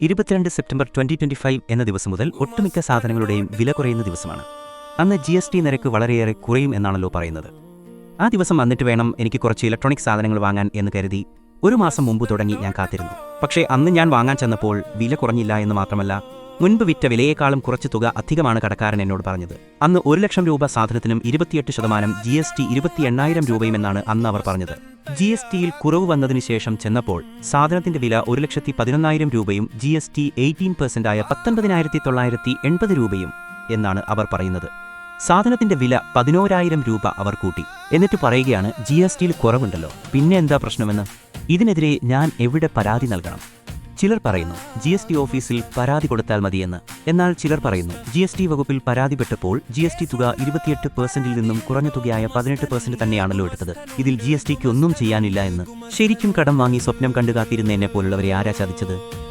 ഇരുപത്തിരണ്ട് September twenty twenty five എന്ന ദിവസം മുതൽ ഒട്ടുമിക്ക സാധനങ്ങളുടെയും വില കുറയുന്ന ദിവസമാണ്. അന്ന് ജി എസ് ടി നിരക്ക് വളരെയേറെ കുറയും എന്നാണല്ലോ പറയുന്നത്. ആ ദിവസം വന്നിട്ട് വേണം എനിക്ക് കുറച്ച് ഇലക്ട്രോണിക് സാധനങ്ങൾ വാങ്ങാൻ എന്ന് കരുതി ഒരു മാസം മുമ്പ് തുടങ്ങി ഞാൻ കാത്തിരുന്നു. പക്ഷേ അന്ന് ഞാൻ വാങ്ങാൻ ചെന്നപ്പോൾ വില കുറഞ്ഞില്ല എന്ന് മാത്രമല്ല മുൻപ് വിറ്റ വിലയേക്കാളും കുറച്ച് തുക അധികമാണ് കടക്കാരൻ എന്നോട് പറഞ്ഞത്. അന്ന് ഒരു ലക്ഷം രൂപ സാധനത്തിനും ഇരുപത്തിയെട്ട് ശതമാനം ജി എസ് ടി ഇരുപത്തി എണ്ണായിരം രൂപയുമെന്നാണ് അന്ന് അവർ പറഞ്ഞത്. ജി എസ് ടിയിൽ കുറവ് വന്നതിന് ശേഷം ചെന്നപ്പോൾ സാധനത്തിന്റെ വില ഒരു ലക്ഷത്തി പതിനൊന്നായിരം രൂപയും G S T eighteen percent ആയ പത്തൊൻപതിനായിരത്തി തൊള്ളായിരത്തി എൺപത് രൂപയും എന്നാണ് അവർ പറയുന്നത്. സാധനത്തിന്റെ വില പതിനോരായിരം രൂപ അവർ കൂട്ടി. എന്നിട്ട് പറയുകയാണ് ജി എസ് ടിയിൽ കുറവുണ്ടല്ലോ. പിന്നെ എന്താ പ്രശ്നമെന്ന്? ഇതിനെതിരെ ഞാൻ എവിടെ പരാതി നൽകണം? ചിലർ പറയുന്നു ജി എസ് ടി ഓഫീസിൽ പരാതി കൊടുത്താൽ മതിയെന്ന്. എന്നാൽ ചിലർ പറയുന്നു ജി എസ് ടി വകുപ്പിൽ പരാതിപ്പെട്ടപ്പോൾ ജി എസ് ടി തുക ഇരുപത്തിയെട്ട് പെർസെന്റിൽ നിന്നും കുറഞ്ഞ തുകയായ പതിനെട്ട് പെർസെന്റ് തന്നെയാണല്ലോ എടുത്തത്. ഇതിൽ ജി എസ് ടിക്ക് ഒന്നും ചെയ്യാനില്ല എന്ന്. ശരിക്കും കടം വാങ്ങി സ്വപ്നം കണ്ടു എന്നെ പോലുള്ളവരെ ആരാ ചതിച്ചത്?